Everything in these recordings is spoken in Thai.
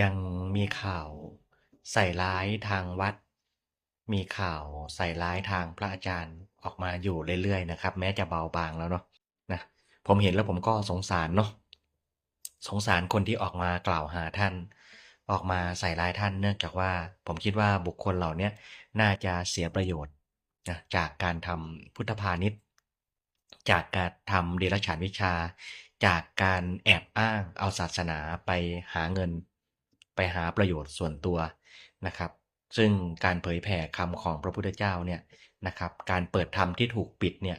ยังมีข่าวใส่ร้ายทางวัด มีข่าวใส่ร้ายทางพระอาจารย์ออกมาอยู่เรื่อยๆนะครับ แม้จะเบาบางแล้วเนาะนะผมเห็นแล้วผมก็สงสารเนาะสงสารคนที่ออกมากล่าวหาท่าน ออกมาใส่ร้ายท่านเนื่องจากว่า ผมคิดว่าบุคคลเหล่านี้น่าจะเสียประโยชน์นะจากการทำพุทธพาณิชย์ จากการทำเดรัจฉานวิชา จากการแอบอ้างเอาศาสนาไปหาเงิน ไปหาประโยชน์ส่วนตัวนะครับ ซึ่งการเผยแผ่คำของพระพุทธเจ้าเนี่ยนะครับ การเปิดธรรมที่ถูกปิดเนี่ย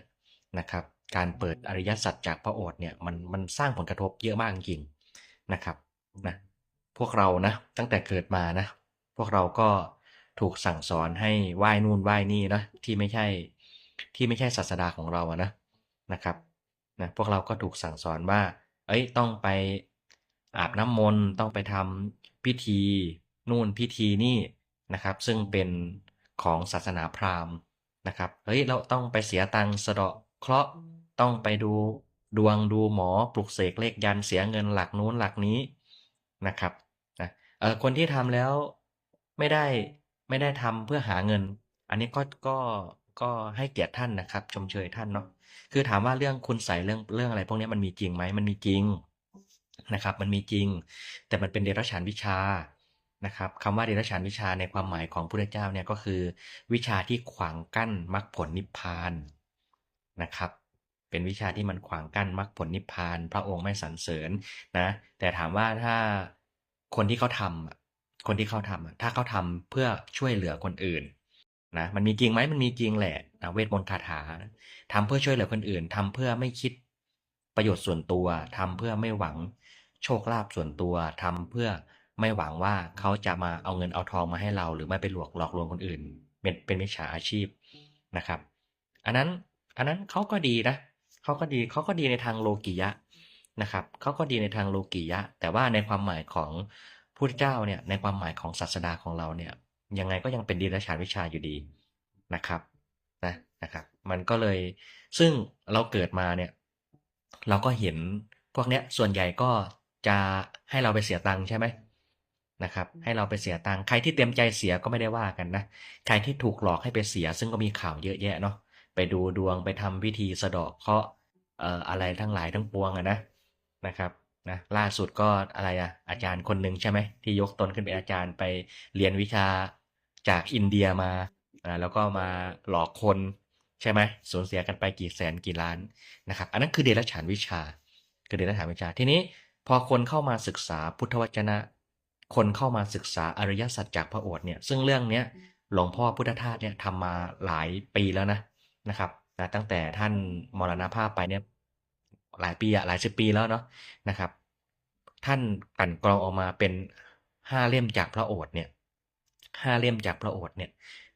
นะครับ การเปิดอริยสัจจากพระโอษฐ์เนี่ยมันมันสร้างผลกระทบเยอะมากจริงนะครับนะพวกเรานะตั้งแต่เกิดมานะพวกเราก็ถูกสั่งสอนให้ไหว้นู่นไหว้นี่นะที่ไม่ใช่ที่ไม่ใช่ศาสดาของเราอะนะนะครับนะพวกเราก็ถูกสั่งสอนว่า เอ้ยต้องไป อาบน้ำมนต์ต้องไปทำพิธีนู่นพิธีนี่นะครับ ซึ่งเป็นของศาสนาพราหมณ์นะครับเฮ้ยเราต้องไปเสียตังค์สะเดาะเคราะห์ต้องไปดูดวงดูหมอปลุกเสกเลขยันเสียเงินหลักนู้นหลักนี้นะครับนะเออคนที่ทำแล้วไม่ได้ไม่ได้ทำเพื่อหาเงิน อันนี้ก็ก็ก็ให้เกียรติท่านนะครับ ชมเชยท่านเนาะคือถามว่าเรื่องคุณใส่เรื่องเรื่องอะไร พวกนี้มันมีจริงไหมมันมีจริง นะครับ มันมีจริง แต่มันเป็นเดรัจฉานวิชานะครับคำว่าเดรัจฉานวิชาในความหมายของพระพุทธเจ้าเนี่ยก็คือ วิชาที่ขวางกั้นมรรคผลนิพพานนะครับ เป็นวิชาที่มันขวางกั้นมรรคผลนิพพาน พระองค์ไม่สรรเสริญนะแต่ถามว่าถ้าคนที่เขาทำคนที่เขาทำถ้าเขาทำเพื่อช่วยเหลือคนอื่นนะมันมีจริงไหมมันมีจริงแหละนะเวทมนต์คาถาทำเพื่อช่วยเหลือคนอื่นทำเพื่อไม่คิด ประโยชน์ส่วนตัวทำเพื่อไม่หวังโชคลาภส่วนตัวทำเพื่อไม่หวังว่าเขาจะมาเอาเงินเอาทองมาให้เรา หรือไม่ไปหลอกหลอกลวงคนอื่น เป็นเป็นมิจฉาอาชีพนะครับ อันนั้นอันนั้นเขาก็ดีนะเขาก็ดีเขาก็ดีในทางโลกิยะนะครับเขาก็ดีในทางโลกิยะ แต่ว่าในความหมายของพุทธเจ้าเนี่ยในความหมายของศาสดาของเราเนี่ยยังไงก็ยังเป็นดีรัจฉานวิชาอยู่ดีนะครับนะนะครับ มันก็เลยซึ่งเราเกิดมาเนี่ย เราก็เห็นพวกเนี้ยส่วนใหญ่ก็จะให้เราไปเสียตังค์ใช่ไหมนะครับ ให้เราไปเสียตังค์ใครที่เต็มใจเสียก็ไม่ได้ว่ากันนะใครที่ถูกหลอกให้ไปเสีย ซึ่งก็มีข่าวเยอะแยะเนาะไปดูดวงไปทำพิธีสะเดาะเคราะห์เอ่ออะไรทั้งหลายทั้งปวงอะนะนะครับนะล่าสุดก็อะไรอะอาจารย์คนหนึ่งใช่ไหมที่ยกตนขึ้นเป็นอาจารย์ไปเรียนวิชาจากอินเดียมาอ่าแล้วก็มาหลอกคน ใช่ไหมสูญเสียกันไปกี่แสนกี่ล้านนะครับ อันนั้นคือเดรัจฉานวิชา คือเดรัจฉานวิชา ทีนี้พอคนเข้ามาศึกษาพุทธวจนะ คนเข้ามาศึกษาอริยสัจจากพระโอษฐ์เนี่ย ซึ่งเรื่องเนี้ยหลวงพ่อพุทธทาสเนี่ยทำมาหลายปีแล้วนะนะครับนะตั้งแต่ท่านมรณภาพไปเนี่ยหลายปีอะหลายสิบปีแล้วเนาะนะครับ ท่านกันกรองออกมาเป็นห้าเล่มจากพระโอษฐ์เนี่ยห้าเล่มจากพระโอษฐ์เนี่ย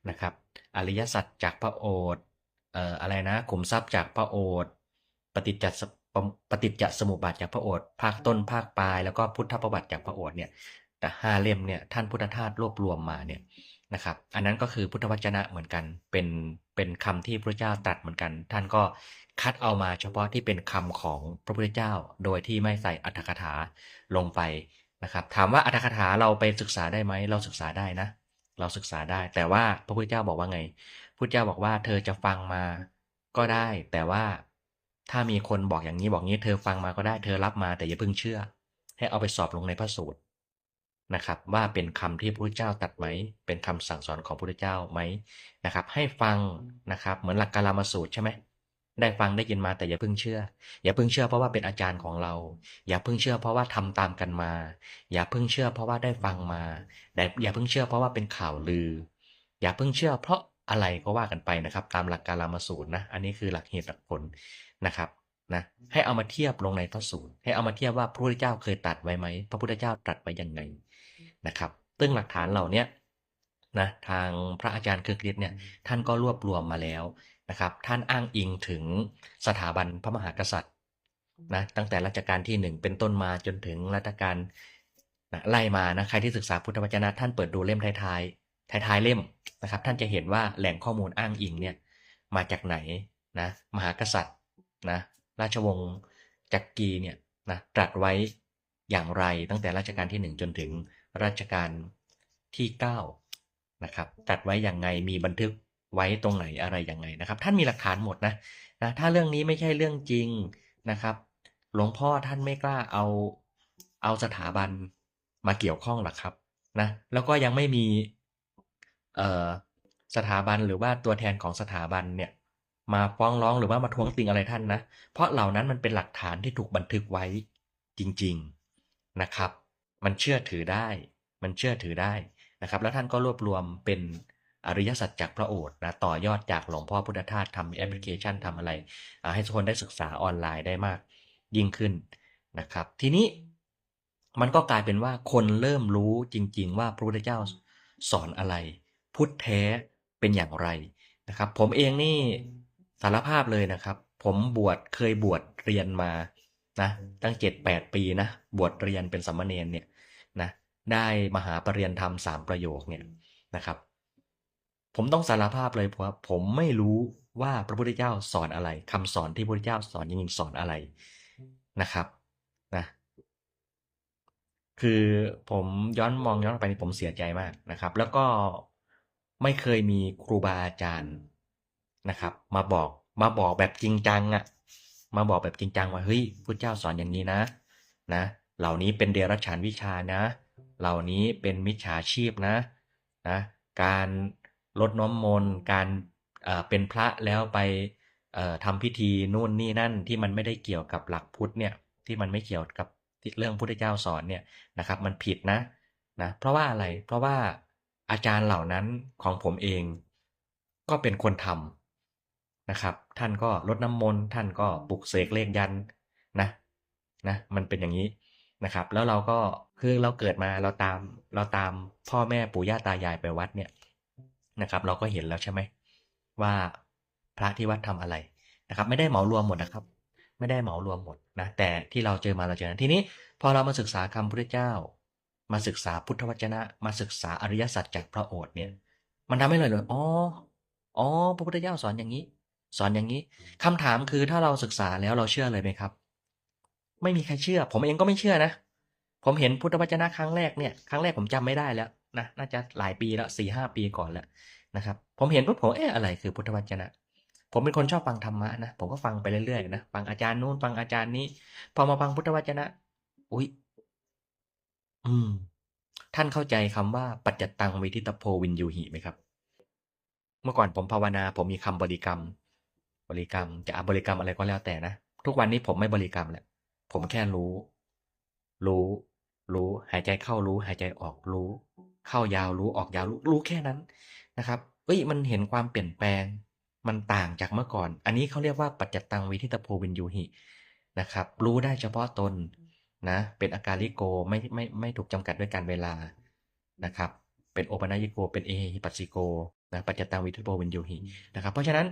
นะครับ อริยสัจจากพระโอษฐ์ อ่ออะไรนะขุมทรัพย์จากพระโอษฐ์ปฏิจจสปฏิจจสมุปบาทจากพระโอษฐ์ภาคต้นภาคปลาย แล้วก็พุทธประวัติจากพระโอษฐ์เนี่ยแต่ห้าเล่มเนี่ยท่านพุทธทาสรวบรวมมาเนี่ยนะครับ อันนั้นก็คือพุทธวจนะเหมือนกัน เป็นเป็นคำที่พระเจ้าตรัสเหมือนกัน ท่านก็คัดเอามาเฉพาะที่เป็นคำของพระพุทธเจ้า โดยที่ไม่ใส่อัตถกถาลงไปนะครับ ถามว่าอัตถกถาเราไปศึกษาได้ไหมเราศึกษาได้นะ เราศึกษาได้ แต่ว่าพระพุทธเจ้าบอกว่าไง พุทธเจ้าบอกว่าเธอจะฟังมาก็ได้ แต่ว่าถ้ามีคนบอกอย่างนี้บอกงี้ เธอฟังมาก็ได้เธอรับมาแต่อย่าเพิ่งเชื่อ ให้เอาไปสอบลงในพระสูตรนะครับ ว่าเป็นคำที่พระพุทธเจ้าตรัสไหม เป็นคำสั่งสอนของพระพุทธเจ้าไหมนะครับ ให้ฟังนะครับ เหมือนหลักการามสูตรใช่ไหมได้ฟังได้ยินมาแต่อย่าเพิ่งเชื่อ อย่าเพิ่งเชื่อเพราะว่าเป็นอาจารย์ของเรา อย่าเพิ่งเชื่อเพราะว่าทำตามกันมา อย่าเพิ่งเชื่อเพราะว่าได้ฟังมาแต่อย่าเพิ่งเชื่อเพราะว่าเป็นข่าวลือ อย่าเพิ่งเชื่อเพราะ อะไรก็ว่ากันไปนะครับ ตามหลักการามาสูตรนะ อันนี้คือหลักเหตุหลักผลนะครับนะให้เอามาเทียบลงในพระสูตร ให้เอามาเทียบว่าพระพุทธเจ้าเคยตรัสไว้ไหมพระพุทธเจ้าตรัสไว้ยังไงนะครับซึ่งหลักฐานเหล่านี้นะทางพระอาจารย์คือฤทธิ์เนี่ยท่านก็รวบรวมมาแล้วนะครับ ท่านอ้างอิงถึงสถาบันพระมหากษัตริย์นะตั้งแต่รัชกาลที่หนึ่งเป็นต้นมาจนถึงรัชกาลนะไล่มานะใครที่ศึกษาพุทธวจนะท่านเปิดดูเล่มท้าย ท้ายๆเล่มนะครับ ท่านจะเห็นว่าแหล่งข้อมูลอ้างอิงเนี่ยมาจากไหนนะมหากษัตริย์นะราชวงศ์จักรีเนี่ยนะตรัสไว้อย่างไรตั้งแต่รัชกาลที่หนึ่งจนถึงรัชกาลที่เก้านะครับตรัดไว้อย่างไงมีบันทึกไว้ตรงไหนอะไรยังไงนะครับ ท่านมีหลักฐานหมดนะนะถ้าเรื่องนี้ไม่ใช่เรื่องจริงนะครับ หลวงพ่อท่านไม่กล้าเอาเอาสถาบันมาเกี่ยวข้องหรอกครับนะแล้วก็ยังไม่มี สถาบันหรือว่าตัวแทนของสถาบันเนี่ยมาฟ้องร้องหรือว่ามาทวงติงอะไรท่านนะ เพราะเหล่านั้นมันเป็นหลักฐานที่ถูกบันทึกไว้จริงๆนะครับ มันเชื่อถือได้ มันเชื่อถือได้นะครับ แล้วท่านก็รวบรวมเป็นอริยสัจจากพระโอษฐ์นะต่อยอดจากหลวงพ่อพุทธทาสทำแอปพลิเคชันทำอะไร ให้ทุกคนได้ศึกษาออนไลน์ได้มากยิ่งขึ้นนะครับ ทีนี้มันก็กลายเป็นว่าคนเริ่มรู้จริง ๆ ว่าพระพุทธเจ้าสอนอะไร พุทธแท้เป็นอย่างไรนะครับ ผมเองนี่สารภาพเลยนะครับ ผมบวชเคยบวชเรียนมานะตั้งเจ็ดแปดปีนะบวชเรียนเป็นสัมมาเนนเนี่ยนะได้มหาปรริญญาธรรมสามประโยคเนี่ยนะครับ ผมต้องสารภาพเลยว่าผมไม่รู้ว่าพระพุทธเจ้าสอนอะไรคำสอนที่พระพุทธเจ้าสอนจริงๆสอนอะไรนะครับนะคือผมย้อนมองย้อนไปนี่ผมเสียใจมากนะครับ แล้วก็ ไม่เคยมีครูบาอาจารย์นะครับ มาบอกมาบอกแบบจริงจังอะมาบอกแบบจริงจังว่าเฮ้ยพุทธเจ้าสอนอย่างนี้นะนะ เหล่านี้เป็นเดรัจฉานวิชานะ เหล่านี้เป็นมิจฉาชีพนะนะการลดน้อมมนต์การเเป็นพระแล้วไปเอ่อทำพิธีนู่นนี่นั่นที่มันไม่ได้เกี่ยวกับหลักพุทธเนี่ยที่มันไม่เกี่ยวกับเรื่องพุทธเจ้าสอนเนี่ยนะครับ มันผิดนะนะเพราะว่าอะไรเพราะว่า อาจารย์เหล่านั้นของผมเอง ก็เป็นคนทำนะครับ ท่านก็ลดน้ำมนต์ท่านก็ปลุกเสกเลขยันนะนะ มันเป็นอย่างนี้นะครับ แล้วเราก็คือเราเกิดมาเราตามเราตามพ่อแม่ปู่ย่าตายายไปวัดเนี่ยนะครับ เราก็เห็นแล้วใช่ไหมว่าพระที่วัดทำอะไรนะครับ ไม่ได้เหมารวมหมดนะครับ ไม่ได้เหมารวมหมดนะแต่ที่เราเจอมาเราเจอนะทีนี้พอเรามาศึกษาคำพุทธเจ้า มาศึกษาพุทธวจนะ มาศึกษาอริยสัจจากพระโอษฐ์เนี่ย มันทำให้เลยเลยอ๋ออ๋อพระพุทธเจ้าสอนอย่างนี้ สอนอย่างนี้คำถามคือถ้าเราศึกษาแล้วเราเชื่อเลยไหมครับ ไม่มีใครเชื่อ ผมเองก็ไม่เชื่อนะ ผมเห็นพุทธวจนะครั้งแรกเนี่ย ครั้งแรกผมจำไม่ได้แล้วนะ น่าจะหลายปีแล้วสี่ห้าปีก่อนแล้วนะครับ ผมเห็นปุ๊บผมเอ๊ะอะไรคือพุทธวจนะผมเป็นคนชอบฟังธรรมะนะ ผมก็ฟังไปเรื่อยๆนะ ฟังอาจารย์นู้นฟังอาจารย์นี้ พอมาฟังพุทธวจนะ อุ้ย อืม ท่านเข้าใจคำว่าปัจจตังวิทิตโพวินยูหิไหมครับ เมื่อก่อนผมภาวนา ผมมีคำบริกรรม บริกรรมจะบริกรรมอะไรก็แล้วแต่นะ ทุกวันนี้ผมไม่บริกรรมแล้ว ผมแค่รู้ รู้ รู้ หายใจเข้ารู้ หายใจออกรู้ เข้ายาวรู้ออกยาวรู้รู้แค่นั้นนะครับเอ้ยมันเห็นความเปลี่ยนแปลง มันต่างจากเมื่อก่อน อันนี้เขาเรียกว่าปัจจตังวิทิตโพวินยูหินะครับ รู้ได้เฉพาะตน นะ เป็นอาการลิโกไม่ไม่ไม่ถูกจำกัดด้วยการเวลานะครับ เป็นโอปนายโก เป็นเอหิปัสสิโกนะปัจจตังวิทิโพวินยูหินะครับ เพราะฉะนั้น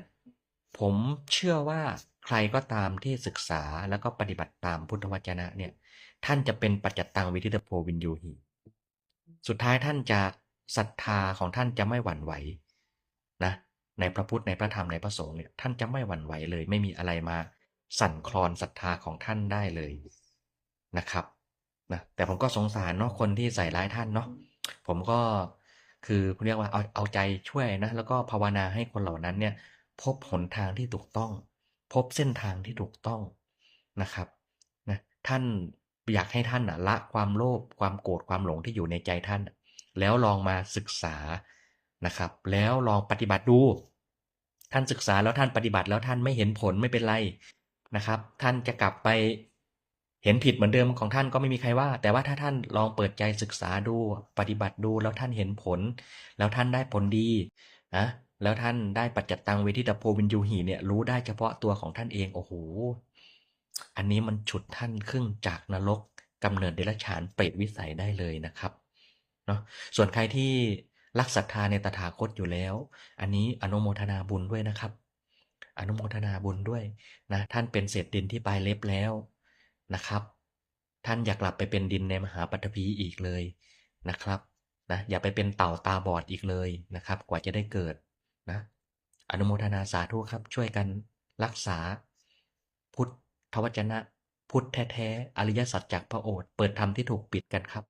ผมเชื่อว่าใครก็ตามที่ศึกษาแล้วก็ปฏิบัติตามพุทธวจนะเนี่ย ท่านจะเป็นปัจจตังวิทิตโพวินยูหิ สุดท้ายท่านจะศรัทธาของท่านจะไม่หวั่นไหวนะ ในพระพุทธในพระธรรมในพระสงฆ์เนี่ยท่านจะไม่หวั่นไหวเลย ไม่มีอะไรมาสั่นคลอนศรัทธาของท่านได้เลย นะครับนะแต่ผมก็สงสารเนาะคนที่ใส่ร้ายท่านเนาะผมก็คือเรียกว่าเอาเอาใจช่วยนะแล้วก็ภาวนาให้คนเหล่านั้นเนี่ยพบหนทางที่ถูกต้อง พบเส้นทางที่ถูกต้องนะครับนะท่านอยากให้ท่านละความโลภความโกรธความหลงที่อยู่ในใจท่าน แล้วลองมาศึกษานะครับ แล้วลองปฏิบัติดู ท่านศึกษาแล้วท่านปฏิบัติแล้วท่านไม่เห็นผลไม่เป็นไรนะครับ ท่านจะกลับไป เห็นผิดเหมือนเดิมของท่านก็ไม่มีใครว่า แต่ว่าถ้าท่านลองเปิดใจศึกษาดูปฏิบัติดูแล้วท่านเห็นผล แล้วท่านได้ผลดีนะแล้วท่านได้ปัจจตังเวทิตาโพวินยูหีเนี่ยรู้ได้เฉพาะตัวของท่านเองโอ้โหอันนี้มันฉุดท่านขึ้นจากนรกกำเนิดเดรัจฉานเปรตวิสัยได้เลยนะครับเนาะส่วนใครที่รักศรัทธาในตถาคตอยู่แล้ว อันนี้อนุโมทนาบุญด้วยนะครับ อนุโมทนาบุญด้วยนะท่านเป็นเศษดินที่ปลายเล็บแล้ว นะครับ ท่านอยากกลับไปเป็นดินในมหาปัตภีอีกเลยนะครับนะอย่าไปเป็นเต่าตาบอดอีกเลยนะครับ กว่าจะได้เกิดนะอนุโมทนาสาธุครับ ช่วยกันรักษา พุทธวจนะ พุทธแท้ๆอริยสัจจากพระโอษฐ์เปิดธรรมที่ถูกปิดกันครับ